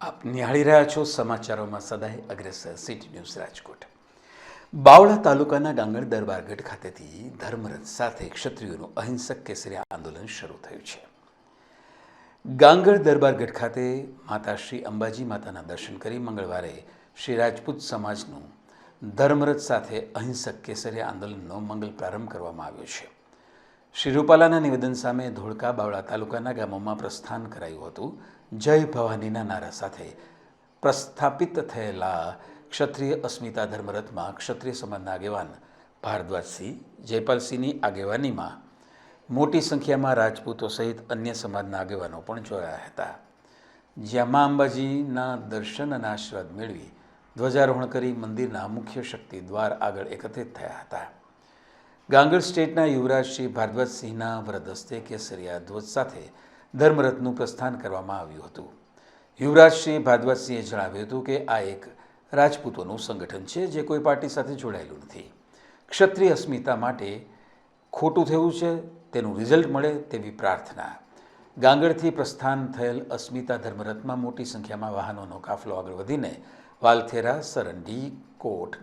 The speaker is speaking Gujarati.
આપ નિહાળી રહ્યા છો સમાચારોમાં સદાય અગ્રેસર સિટી ન્યૂઝ રાજકોટ. બાવળા તાલુકાના ડાંગર દરબારગઢ ખાતેથી ધર્મરથ સાથે ક્ષત્રિયોનું અહિંસક કેસરી આંદોલન શરૂ થયું છે. ગાંગર દરબારગઢ ખાતે માતા શ્રી અંબાજી માતાના દર્શન કરી મંગળવારે શ્રી રાજપૂત સમાજનું ધર્મરથ સાથે અહિંસક કેસરી આંદોલનનો મંગલ પ્રારંભ કરવામાં આવ્યો છે. શ્રી રૂપાલાના નિવેદન સામે ધોળકા બાવળા તાલુકાના ગામોમાં પ્રસ્થાન કરાયું હતું. જય ભવાનીના નારા સાથે પ્રસ્થાપિત થયેલા ક્ષત્રિય અસ્મિતા ધર્મરથમાં ક્ષત્રિય સમાજના આગેવાન ભારદ્વાજસિંહ જયપાલસિંહની આગેવાનીમાં મોટી સંખ્યામાં રાજપૂતો સહિત અન્ય સમાજના આગેવાનો પણ જોડાયા હતા. જ્યાં મા અંબાજીના દર્શન અને આશીર્વાદ મેળવી ધ્વજારોહણ કરી મંદિરના મુખ્ય શક્તિ દ્વાર આગળ એકત્રિત થયા હતા. ગાંગડ સ્ટેટના યુવરાજશ્રી ભારદ્વાજસિંહના વ્રદસ્તે કેસરિયા ધ્વજ સાથે ધર્મરથનું પ્રસ્થાન કરવામાં આવ્યું હતું. યુવરાજશ્રી ભારદ્વાજસિંહે જણાવ્યું હતું કે આ એક રાજપૂતોનું સંગઠન છે જે કોઈ પાર્ટી સાથે જોડાયેલું નથી. ક્ષત્રિય અસ્મિતા માટે ખોટું થયું છે, તેનું રિઝલ્ટ મળે તેવી પ્રાર્થના. ગાંગડથી પ્રસ્થાન થયેલ અસ્મિતા ધર્મરથમાં મોટી સંખ્યામાં વાહનોનો કાફલો આગળ વધીને વાલથેરા, સરંડી, કોટ